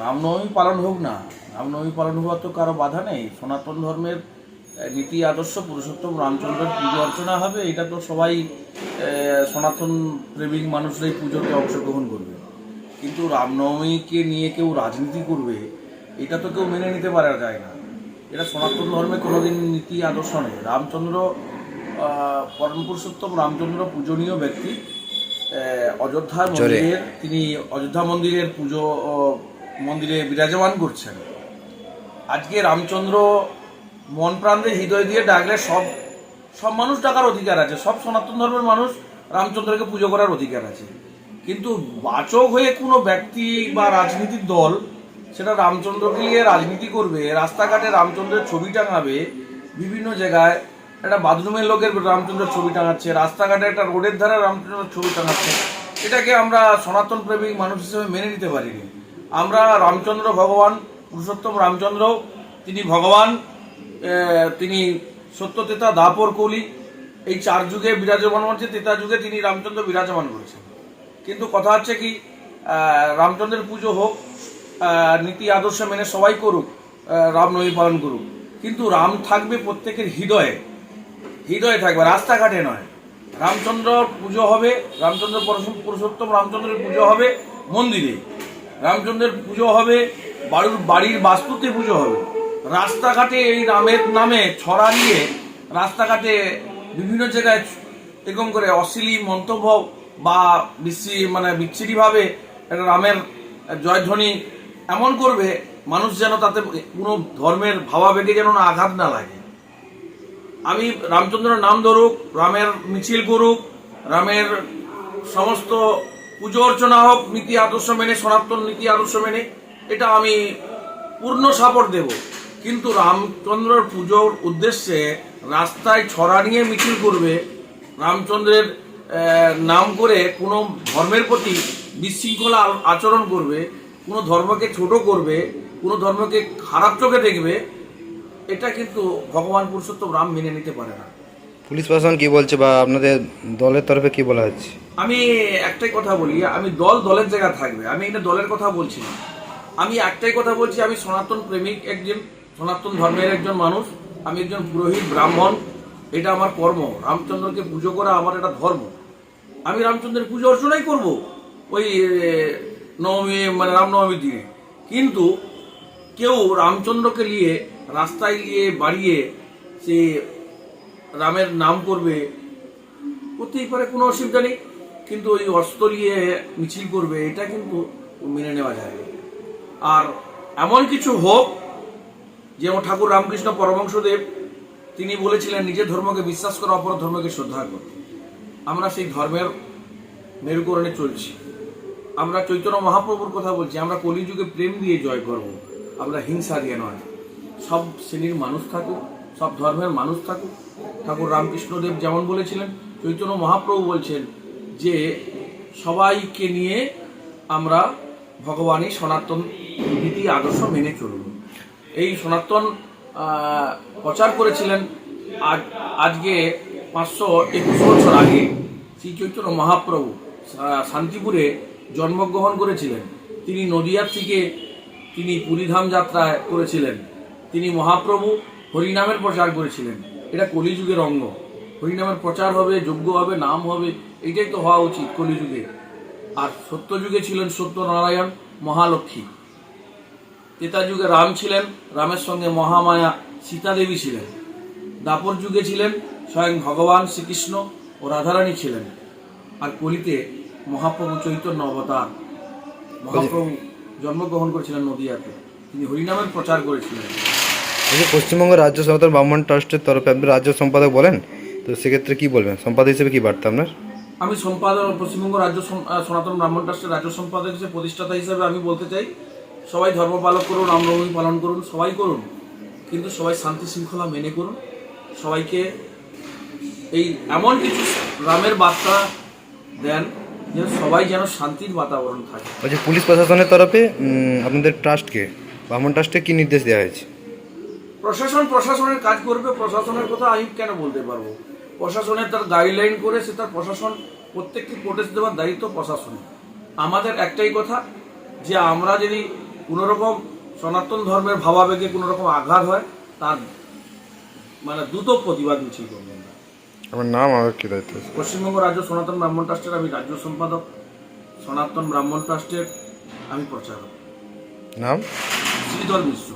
রামনবমী পালন হোক না রামনবমী পালন হওয়ার তো কারও বাধা নেই। সনাতন ধর্মের নীতি আদর্শ পুরুষোত্তম রামচন্দ্রের পুজো অর্চনা হবে এটা তো সবাই সনাতন প্রেমিক মানুষরাই পুজোতে অংশগ্রহণ করবে। কিন্তু রামনবমীকে নিয়ে কেউ রাজনীতি করবে এটা তো কেউ মেনে নিতে পারা যায় না এটা সনাতন ধর্মে কোনোদিন নীতি আদর্শ নেই। রামচন্দ্র পরম পুরুষোত্তম রামচন্দ্র পূজনীয় ব্যক্তি। অযোধ্যা মন্দিরের তিনি অযোধ্যা মন্দিরের পুজো মন্দিরে বিরাজমান করছেন। আজকে রামচন্দ্র মন প্রাণ দিয়ে হৃদয় দিয়ে ডাকলে সব সব মানুষ ডাকার অধিকার আছে। সব সনাতন ধর্মের মানুষ রামচন্দ্রকে পুজো করার অধিকার আছে। কিন্তু বাচক হয়ে কোনো ব্যক্তি বা রাজনীতির দল সেটা রামচন্দ্রকে নিয়ে রাজনীতি করবে, রাস্তাঘাটে রামচন্দ্রের ছবি টাঙাবে, বিভিন্ন জায়গায় একটা বাথরুমের লোকের রামচন্দ্রের ছবি টাঙাচ্ছে, রাস্তাঘাটে একটা রোডের ধারে রামচন্দ্রের ছবি টাঙাচ্ছে, এটাকে আমরা সনাতন প্রেমিক মানুষ হিসেবে মেনে নিতে পারিনি। আমরা রামচন্দ্র ভগবান পুরুষোত্তম রামচন্দ্র তিনি ভগবান তিনি সত্যতেতা দাপর কলি এই চার যুগে বিরাজমান হচ্ছে তেতা যুগে তিনি রামচন্দ্র বিরাজমান করেছেন। কিন্তু কথা হচ্ছে কি রামচন্দ্রের পুজো হোক নীতি আদর্শ মেনে সবাই করুক আহ, রামনবমী পালন করুক। কিন্তু রাম থাকবে প্রত্যেকের হৃদয়ে হৃদয়ে থাকবে রাস্তাঘাটে নয়। রামচন্দ্র পুজো হবে রামচন্দ্র পুরুষোত্তম রামচন্দ্রের পুজো হবে মন্দিরে। রামচন্দ্রের পুজো হবে, বাড়ির বাড়ির বাস্তুতে পুজো হবে। রাস্তাঘাটে এই রামের নামে ছড়া নিয়ে রাস্তাঘাটে বিভিন্ন জায়গায় এরকম করে অশ্লীল মন্তব্য বা বিশ্রী মানে বিচ্ছিরিভাবে একটা রামের জয়ধ্বনি এমন করবে, মানুষ যেন তাতে কোনো ধর্মের ভাবাবেগে যেন না আঘাত না লাগে। আমি রামচন্দ্রের নাম ধরুক, রামের মিছিল করুক, রামের সমস্ত পুজো অর্চনা হোক, নীতি আদর্শ মেনে, সনাতন নীতি আদর্শ মেনে, এটা আমি পূর্ণ সাপোর্ট দেব। কিন্তু রামচন্দ্রের পুজোর উদ্দেশ্যে রাস্তায় ছড়া নিয়ে মিছিল করবে, রামচন্দ্রের নাম করে কোনো ধর্মের প্রতি বিশৃঙ্খলা আচরণ করবে, কোনো ধর্মকে ছোট করবে, কোনো ধর্মকে খারাপ চোখে দেখবে, এটা কিন্তু ভগবান পুরুষোত্তম রাম মেনে নিতে পারে না। পুলিশ প্রশাসন কি বলছে বা আপনাদের দলের তরফে কি বলা হচ্ছে? আমি একটাই কথা বলি, আমি দল দলের জায়গা থাকবে, আমি এটা দলের কথা বলছি আমি একটাই কথা বলছি, আমি সনাতন প্রেমিক একজন, সনাতন ধর্মের একজন মানুষ, আমি একজন পুরোহিত, ব্রাহ্মণ, এটা আমার কর্ম। রামচন্দ্রকে পুজো করা আমার একটা ধর্ম। আমি রামচন্দ্রের পুজো অর্চনাই করব ওই নবমী মানে রামনবমীর দিনে। কিন্তু কেউ রামচন্দ্রকে নিয়ে রাস্তায় গিয়ে বাড়িয়ে সে রামের নাম করবে। করতেই পারে কোনো অসুবিধা নেই, কিন্তু ওই অস্ত্র নিয়ে মিছিল করবে, এটা কিন্তু মেনে নেওয়া যায়। আর এমন কিছু হোক যেমন ঠাকুর রামকৃষ্ণ পরমংশদেব তিনি বলেছিলেন নিজের ধর্মকে বিশ্বাস করা, অপর ধর্মকে শ্রদ্ধা করতে আমরা সেই ধর্মের মেরুকরণে চলছি। আমরা চৈতন্য মহাপ্রভুর কথা বলছি, আমরা কলিযুগে প্রেম দিয়ে জয় করব। আমরা হিংসা দিয়ে নয়। সব শ্রেণির মানুষ থাকুক সব ধর্মের মানুষ থাকুক, ঠাকুর রামকৃষ্ণদেব যেমন বলেছিলেন, চৈতন্য মহাপ্রভু বলছেন যে সবাইকে নিয়ে আমরা ভগবানই সনাতন নীতি আদর্শ মেনে চলুন। এই সনাতন প্রচার করেছিলেন আজ, আজকে পাঁচশো একুশ বছর আগে শ্রী চৈতন্য মহাপ্রভু শান্তিপুরে জন্মগ্রহণ করেছিলেন। তিনি নদিয়ার থেকে তিনি পুরীধাম যাত্রা করেছিলেন। তিনি মহাপ্রভু হরিনামের প্রচার করেছিলেন। এটা কলিযুগের অঙ্গ। হরিনামের প্রচার হবে যোগ্য হবে, নাম হবে, এটাই তো হওয়া উচিত কলিযুগে। আর সত্যযুগে ছিলেন সত্যনারায়ণ মহালক্ষ্মী। ত্রেতা যুগে রাম ছিলেন, রামের সঙ্গে মহামায়া সীতা দেবী ছিলেন। দাপর যুগে ছিলেন স্বয়ং ভগবান শ্রীকৃষ্ণ ও রাধারানী ছিলেন। আর কলিতে মহাপ্রভু চৈতন্য অবতার। মহাপ্রভু জন্মগ্রহণ করেছিলেন নদিয়াতে। তিনি হরিনামের প্রচার করেছিলেন। যে পশ্চিমবঙ্গ রাজ্য সনাতন ব্রাহ্মণ ট্রাস্টের তরফে আপনি রাজ্য সম্পাদক বলেন তো সেক্ষেত্রে কি বলবেন? সম্পাদক হিসেবে কি বার্তা আপনার? আমি সম্পাদক পশ্চিমবঙ্গ রাজ্য সনাতন ব্রাহ্মণ ট্রাস্টের রাজ্য সম্পাদক হিসেবে প্রতিষ্ঠাতা হিসেবে আমি বলতে চাই সবাই ধর্ম পালন করুন রামনবমী পালন করুন সবাই করুন কিন্তু সবাই শান্তি শৃঙ্খলা মেনে করুন। সবাইকে এই এমন কিছু রামের বার্তা দেন যে সবাই যেন শান্তির বাতাবরণ থাকে। বলছি পুলিশ প্রশাসনের তরফে আপনাদের ট্রাস্টকে ব্রাহ্মণ ট্রাস্টে কি নির্দেশ দেওয়া হয়েছে? প্রশাসন প্রশাসনের কাজ করবে প্রশাসনের কথা আমি কেন বলতে পারব? প্রশাসনের তার গাইডলাইন করে সে তার প্রশাসন প্রত্যেককে প্রোটেস্ট দেওয়ার দায়িত্ব প্রশাসনের। আমাদের একটাই কথা যে আমরা যদি কোনোরকম সনাতন ধর্মের ভাবাবেগে কোনো রকম আঘাত হয় তার মানে দ্রুত প্রতিবাদ মিছিল করবেন না আমার নাম আমার কি দায়িত্ব পশ্চিমবঙ্গ রাজ্য সনাতন ব্রাহ্মণ ট্রাস্টের আমি রাজ্য সম্পাদক সনাতন ব্রাহ্মণ ট্রাস্টের আমি প্রচারক। নাম? শ্রীধর মিশ্র।